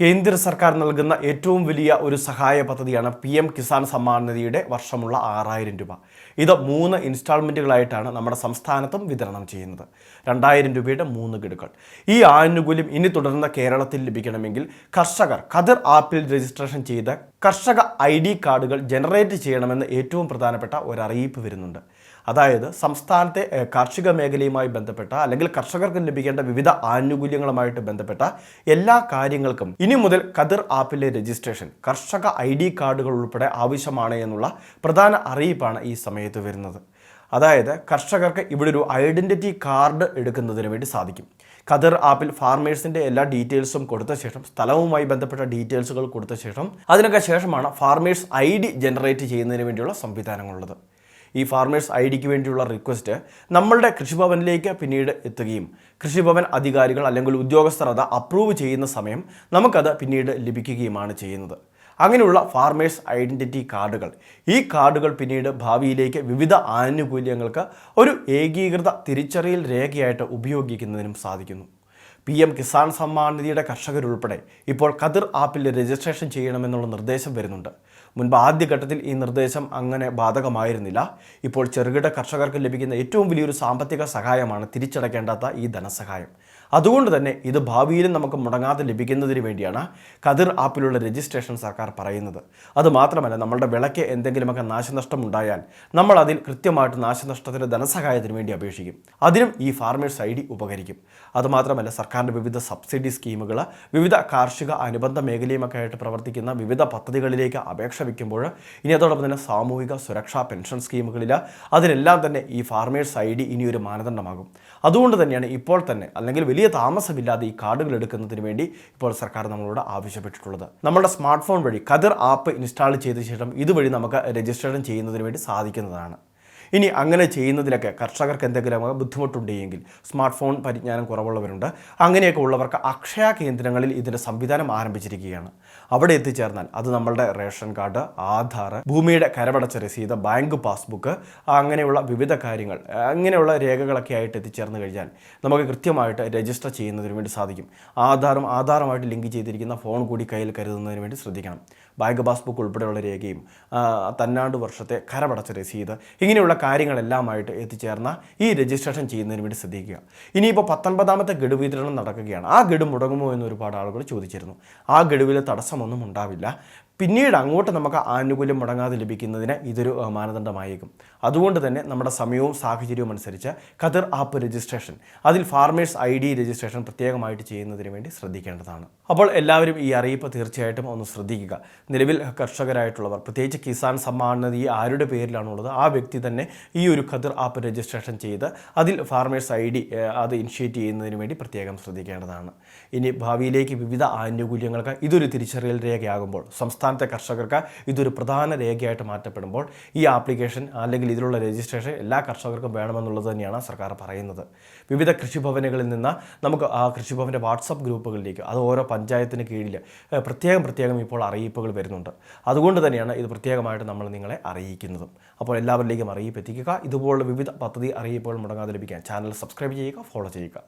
കേന്ദ്ര സർക്കാർ നൽകുന്ന ഏറ്റവും വലിയ ഒരു സഹായ പദ്ധതിയാണ് പി എം കിസാൻ സമ്മാൻ നിധിയുടെ വർഷമുള്ള ആറായിരം രൂപ. ഇത് മൂന്ന് ഇൻസ്റ്റാൾമെന്റുകളായിട്ടാണ് നമ്മുടെ സംസ്ഥാനത്തും വിതരണം ചെയ്യുന്നത്. രണ്ടായിരം രൂപയുടെ മൂന്ന് ഗഡുക്കൾ. ഈ ആനുകൂല്യം ഇനി തുടർന്ന് കേരളത്തിൽ ലഭിക്കണമെങ്കിൽ കർഷകർ ഖദർ ആപ്പിൽ രജിസ്ട്രേഷൻ ചെയ്ത് കർഷക ഐ ഡി കാർഡുകൾ ജനറേറ്റ് ചെയ്യണമെന്ന് ഏറ്റവും പ്രധാനപ്പെട്ട ഒരു വരുന്നുണ്ട്. അതായത് സംസ്ഥാനത്തെ കാർഷിക മേഖലയുമായി ബന്ധപ്പെട്ട അല്ലെങ്കിൽ കർഷകർക്ക് ലഭിക്കേണ്ട വിവിധ ആനുകൂല്യങ്ങളുമായിട്ട് ബന്ധപ്പെട്ട എല്ലാ കാര്യങ്ങൾക്കും ഇനി മുതൽ കതിർ ആപ്പിലെ രജിസ്ട്രേഷൻ കർഷക ഐ ഡി കാർഡുകൾ ഉൾപ്പെടെ ആവശ്യമാണ് എന്നുള്ള പ്രധാന അറിയിപ്പാണ് ഈ സമയത്ത് വരുന്നത്. അതായത് കർഷകർക്ക് ഇവിടെ ഒരു ഐഡന്റിറ്റി കാർഡ് എടുക്കുന്നതിന് വേണ്ടി സാധിക്കും. ഖദർ ആപ്പിൽ ഫാർമേഴ്സിന്റെ എല്ലാ ഡീറ്റെയിൽസും കൊടുത്ത ശേഷം സ്ഥലവുമായി ബന്ധപ്പെട്ട ഡീറ്റെയിൽസുകൾ കൊടുത്ത ശേഷം അതിനൊക്കെ ശേഷമാണ് ഫാർമേഴ്സ് ഐ ഡി ജനറേറ്റ് ചെയ്യുന്നതിന് വേണ്ടിയുള്ള സംവിധാനങ്ങളുള്ളത്. ഈ ഫാർമേഴ്സ് ഐ ഡിക്ക് വേണ്ടിയുള്ള റിക്വസ്റ്റ് നമ്മളുടെ കൃഷിഭവനിലേക്ക് പിന്നീട് എത്തുകയും കൃഷിഭവൻ അധികാരികൾ അല്ലെങ്കിൽ ഉദ്യോഗസ്ഥർ അത് അപ്രൂവ് ചെയ്യുന്ന സമയം നമുക്കത് പിന്നീട് ലഭിക്കുകയുമാണ് ചെയ്യുന്നത്. അങ്ങനെയുള്ള ഫാർമേഴ്സ് ഐഡന്റിറ്റി കാർഡുകൾ. ഈ കാർഡുകൾ പിന്നീട് ഭാവിയിലേക്ക് വിവിധ ആനുകൂല്യങ്ങൾക്ക് ഒരു ഏകീകൃത തിരിച്ചറിയൽ രേഖയായിട്ട് ഉപയോഗിക്കുന്നതിനും സാധിക്കുന്നു. പി എം കിസാൻ സമ്മാൻ നിധിയുടെ കർഷകരുൾപ്പെടെ ഇപ്പോൾ കതിർ ആപ്പിൽ രജിസ്ട്രേഷൻ ചെയ്യണമെന്നുള്ള നിർദ്ദേശം വരുന്നുണ്ട്. മുൻപ് ആദ്യഘട്ടത്തിൽ ഈ നിർദ്ദേശം അങ്ങനെ ബാധകമായിരുന്നില്ല. ഇപ്പോൾ ചെറുകിട കർഷകർക്ക് ലഭിക്കുന്ന ഏറ്റവും വലിയൊരു സാമ്പത്തിക സഹായമാണ് തിരിച്ചടയ്ക്കേണ്ടാത്ത ഈ ധനസഹായം. അതുകൊണ്ട് തന്നെ ഇത് ഭാവിയിലും നമുക്ക് മുടങ്ങാതെ ലഭിക്കുന്നതിന് വേണ്ടിയാണ് കതിർ ആപ്പിലുള്ള രജിസ്ട്രേഷൻ സർക്കാർ പറയുന്നത്. അതുമാത്രമല്ല നമ്മളുടെ വിളയ്ക്ക് എന്തെങ്കിലുമൊക്കെ നാശനഷ്ടം ഉണ്ടായാൽ നമ്മൾ അതിൽ കൃത്യമായിട്ട് നാശനഷ്ടത്തിന്റെ ധനസഹായത്തിന് വേണ്ടി അപേക്ഷിക്കും. അതിനും ഈ ഫാർമേഴ്സ് ഐ ഡി ഉപകരിക്കും. അതുമാത്രമല്ല സർക്കാരിന്റെ വിവിധ സബ്സിഡി സ്കീമുകൾ വിവിധ കാർഷിക അനുബന്ധ മേഖലയുമൊക്കെ ആയിട്ട് പ്രവർത്തിക്കുന്ന വിവിധ പദ്ധതികളിലേക്ക് അപേക്ഷ വയ്ക്കുമ്പോൾ ഇനി അതോടൊപ്പം തന്നെ സാമൂഹിക സുരക്ഷാ പെൻഷൻ സ്കീമുകളിൽ അതിനെല്ലാം തന്നെ ഈ ഫാർമേഴ്സ് ഐ ഡി ഇനിയൊരു മാനദണ്ഡമാകും. അതുകൊണ്ട് തന്നെയാണ് ഇപ്പോൾ തന്നെ അല്ലെങ്കിൽ വലിയ താമസമില്ലാതെ ഈ കാർഡുകൾ എടുക്കുന്നതിന് വേണ്ടി ഇപ്പോൾ സർക്കാർ നമ്മളോട് ആവശ്യപ്പെട്ടിട്ടുള്ളത്. നമ്മുടെ സ്മാർട്ട് ഫോൺ വഴി കതിർ ആപ്പ് ഇൻസ്റ്റാൾ ചെയ്ത ശേഷം ഇതുവഴി നമുക്ക് രജിസ്ട്രേഷൻ ചെയ്യുന്നതിന് വേണ്ടി സാധിക്കുന്നതാണ്. ഇനി അങ്ങനെ ചെയ്യുന്നതിലൊക്കെ കർഷകർക്ക് എന്തെങ്കിലും ബുദ്ധിമുട്ടുണ്ടെങ്കിൽ സ്മാർട്ട് ഫോൺ പരിജ്ഞാനം കുറവുള്ളവരുണ്ട്. അങ്ങനെയൊക്കെ ഉള്ളവർക്ക് അക്ഷയ കേന്ദ്രങ്ങളിൽ ഇതിന്റെ സംവിധാനം ആരംഭിച്ചിരിക്കുകയാണ്. അവിടെ എത്തിച്ചേർന്നാൽ അത് നമ്മളുടെ റേഷൻ കാർഡ് ആധാർ ഭൂമിയുടെ കരമടച്ച രസീത് ബാങ്ക് പാസ്ബുക്ക് അങ്ങനെയുള്ള വിവിധ കാര്യങ്ങൾ അങ്ങനെയുള്ള രേഖകളൊക്കെ ആയിട്ട് എത്തിച്ചേർന്ന് കഴിഞ്ഞാൽ നമുക്ക് കൃത്യമായിട്ട് രജിസ്റ്റർ ചെയ്യുന്നതിന് വേണ്ടി സാധിക്കും. ആധാറും ആധാറുമായിട്ട് ലിങ്ക് ചെയ്തിരിക്കുന്ന ഫോൺ കൂടി കയ്യിൽ കരുതുന്നതിന് വേണ്ടി ശ്രദ്ധിക്കണം. ബാങ്ക് പാസ്ബുക്ക് ഉൾപ്പെടെയുള്ള രേഖയും തന്നാണ്ട് വർഷത്തെ കരമടച്ച രസീത് ഇങ്ങനെയുള്ള കാര്യങ്ങളെല്ലാമായിട്ട് എത്തിച്ചേർന്ന ഈ രജിസ്ട്രേഷൻ ചെയ്യുന്നതിന് വേണ്ടി ശ്രദ്ധിക്കുക. ഇനിയിപ്പോൾ പത്തൊൻപതാമത്തെ ഗഡു വിതരണം നടക്കുകയാണ്. ആ ഗഡു മുടങ്ങുമോ എന്ന് ഒരുപാട് ആളുകൾ ചോദിച്ചിരുന്നു. ആ ഗഡുവിൽ തടസ്സമൊന്നും ഉണ്ടാവില്ല. പിന്നീട് അങ്ങോട്ട് നമുക്ക് ആനുകൂല്യം മുടങ്ങാതെ ലഭിക്കുന്നതിന് ഇതൊരു മാനദണ്ഡമായേക്കും. അതുകൊണ്ട് തന്നെ നമ്മുടെ സമയവും സാഹചര്യവും അനുസരിച്ച് ഖദർ ആപ്പ് രജിസ്ട്രേഷൻ അതിൽ ഫാർമേഴ്സ് ഐ ഡി രജിസ്ട്രേഷൻ പ്രത്യേകമായിട്ട് ചെയ്യുന്നതിന് വേണ്ടി ശ്രദ്ധിക്കേണ്ടതാണ്. അപ്പോൾ എല്ലാവരും ഈ അറിയിപ്പ് തീർച്ചയായിട്ടും ഒന്ന് ശ്രദ്ധിക്കുക. നിലവിൽ കർഷകരായിട്ടുള്ളവർ പ്രത്യേകിച്ച് കിസാൻ സമ്മാൻ നിധി ആരുടെ പേരിലാണുള്ളത് ആ വ്യക്തി തന്നെ ഈ ഒരു ഖദർ ആപ്പ് രജിസ്ട്രേഷൻ ചെയ്ത് അതിൽ ഫാർമേഴ്സ് ഐ ഡി അത് ഇനിഷ്യേറ്റ് ചെയ്യുന്നതിന് വേണ്ടി പ്രത്യേകം ശ്രദ്ധിക്കേണ്ടതാണ്. ഇനി ഭാവിയിലേക്ക് വിവിധ ആനുകൂല്യങ്ങൾക്ക് ഇതൊരു തിരിച്ചറിയൽ രേഖയാകുമ്പോൾ സംസ്ഥാനത്തെ കർഷകർക്ക് ഇതൊരു പ്രധാന രേഖയായിട്ട് മാറ്റപ്പെടുമ്പോൾ ഈ ആപ്ലിക്കേഷൻ അല്ലെങ്കിൽ ഇതിലുള്ള രജിസ്ട്രേഷൻ എല്ലാ കർഷകർക്കും വേണമെന്നുള്ളത് തന്നെയാണ് സർക്കാർ പറയുന്നത്. വിവിധ കൃഷിഭവനുകളിൽ നിന്ന് നമുക്ക് ആ കൃഷിഭവന്റെ വാട്സപ്പ് ഗ്രൂപ്പുകളിലേക്ക് അത് ഓരോ പഞ്ചായത്തിന് കീഴിൽ പ്രത്യേകം പ്രത്യേകം ഇപ്പോൾ അറിയിപ്പുകൾ വരുന്നുണ്ട്. അതുകൊണ്ട് തന്നെയാണ് ഇത് പ്രത്യേകമായിട്ട് നമ്മൾ നിങ്ങളെ അറിയിക്കുന്നതും. അപ്പോൾ എല്ലാവരിലേക്കും അറിയിപ്പ് എത്തിക്കുക. ഇതുപോലുള്ള വിവിധ പദ്ധതി അറിയിപ്പുകൾ മുടങ്ങാതെ ലഭിക്കാൻ ചാനൽ സബ്സ്ക്രൈബ് ചെയ്യുക ഫോളോ ചെയ്യുക.